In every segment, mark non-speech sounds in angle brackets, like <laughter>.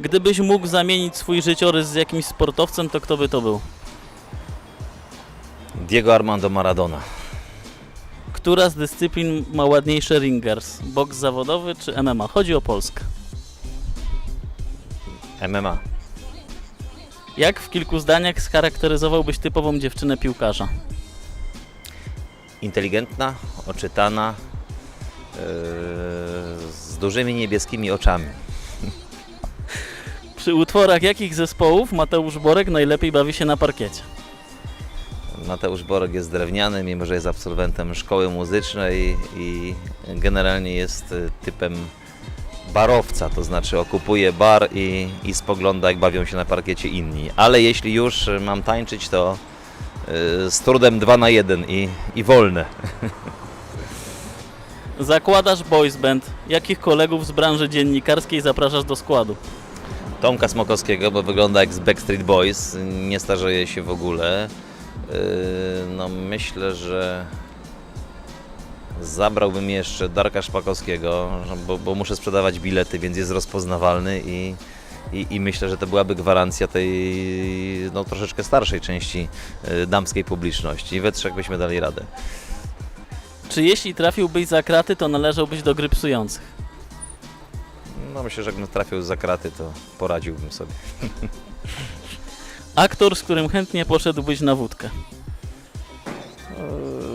Gdybyś mógł zamienić swój życiorys z jakimś sportowcem, to kto by to był? Diego Armando Maradona. Która z dyscyplin ma ładniejsze ringers? Boks zawodowy czy MMA? Chodzi o Polskę. MMA. Jak w kilku zdaniach scharakteryzowałbyś typową dziewczynę piłkarza? Inteligentna, oczytana, yy, z dużymi niebieskimi oczami. Przy utworach jakich zespołów Mateusz Borek najlepiej bawi się na parkiecie? Mateusz Borek jest drewniany, mimo że jest absolwentem szkoły muzycznej i generalnie jest y, typem barowca, to znaczy okupuje bar i, i spogląda jak bawią się na parkiecie inni. Ale jeśli już y, mam tańczyć, to y, z trudem 2 na 1 i, i wolne. Zakładasz boys band. Jakich kolegów z branży dziennikarskiej zapraszasz do składu? Tomka Smokowskiego, bo wygląda jak z Backstreet Boys, nie starzeje się w ogóle. Yy, No myślę, że zabrałbym jeszcze Darka Szpakowskiego, bo, bo muszę sprzedawać bilety, więc jest rozpoznawalny i, i, i myślę, że to byłaby gwarancja tej no, troszeczkę starszej części yy, damskiej publiczności. We trzech byśmy dali radę. Czy jeśli trafiłbyś za kraty, to należałbyś do gry psujących? No myślę, że jakbym trafił za kraty, to poradziłbym sobie. <laughs> Aktor, z którym chętnie poszedłbyś na wódkę?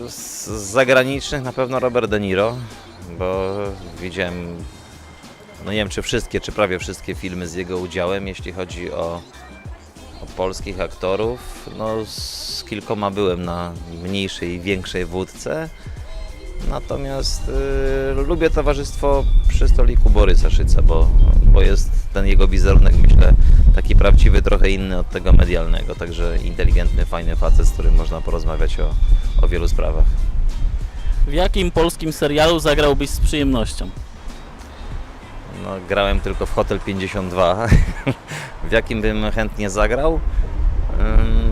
Z zagranicznych na pewno Robert De Niro, bo widziałem, no nie wiem czy wszystkie, czy prawie wszystkie filmy z jego udziałem, jeśli chodzi o, o polskich aktorów. No z kilkoma byłem na mniejszej i większej wódce, natomiast y, lubię towarzystwo przy stoliku Borysa Szyca, bo, bo jest ten jego wizerunek, myślę, taki prawdziwy, trochę inny od tego medialnego, także inteligentny, fajny facet, z którym można porozmawiać o, o wielu sprawach. W jakim polskim serialu zagrałbyś z przyjemnością? No, grałem tylko w Hotel 52. <laughs> w jakim bym chętnie zagrał? Ym,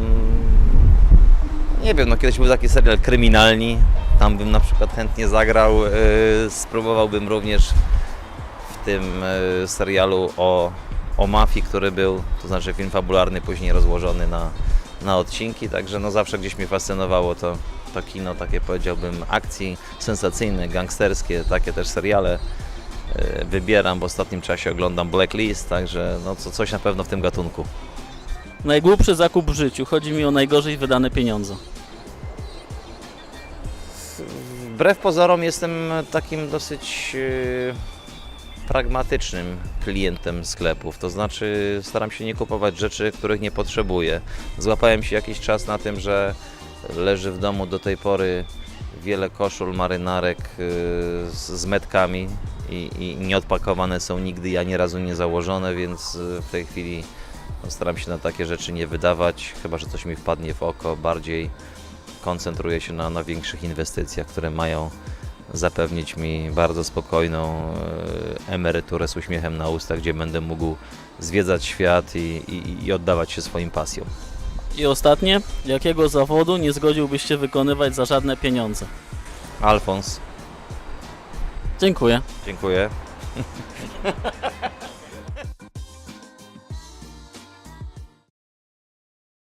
Nie wiem, no kiedyś był taki serial Kryminalni. Tam bym na przykład chętnie zagrał. Yy, Spróbowałbym również w tym yy, serialu o, o mafii, który był, to znaczy film fabularny, później rozłożony na, na odcinki. Także no zawsze gdzieś mnie fascynowało to, to kino, takie powiedziałbym akcji sensacyjne, gangsterskie, takie też seriale e, wybieram. W ostatnim czasie oglądam Blacklist, także no co, coś na pewno w tym gatunku. Najgłupszy zakup w życiu. Chodzi mi o najgorzej wydane pieniądze. Wbrew pozorom jestem takim dosyć e, pragmatycznym klientem sklepów, to znaczy staram się nie kupować rzeczy, których nie potrzebuję. Złapałem się jakiś czas na tym, że leży w domu do tej pory wiele koszul, marynarek e, z, metkami i, i nieodpakowane są nigdy, ja ani razu nie założone, więc e, w tej chwili no, staram się na takie rzeczy nie wydawać, chyba że coś mi wpadnie w oko, bardziej koncentruję się na, na większych inwestycjach, które mają zapewnić mi bardzo spokojną e, emeryturę z uśmiechem na ustach, gdzie będę mógł zwiedzać świat i, i, i oddawać się swoim pasjom. I ostatnie, jakiego zawodu nie zgodziłbyś się wykonywać za żadne pieniądze? Alfons, Dziękuję. dziękuję. <laughs>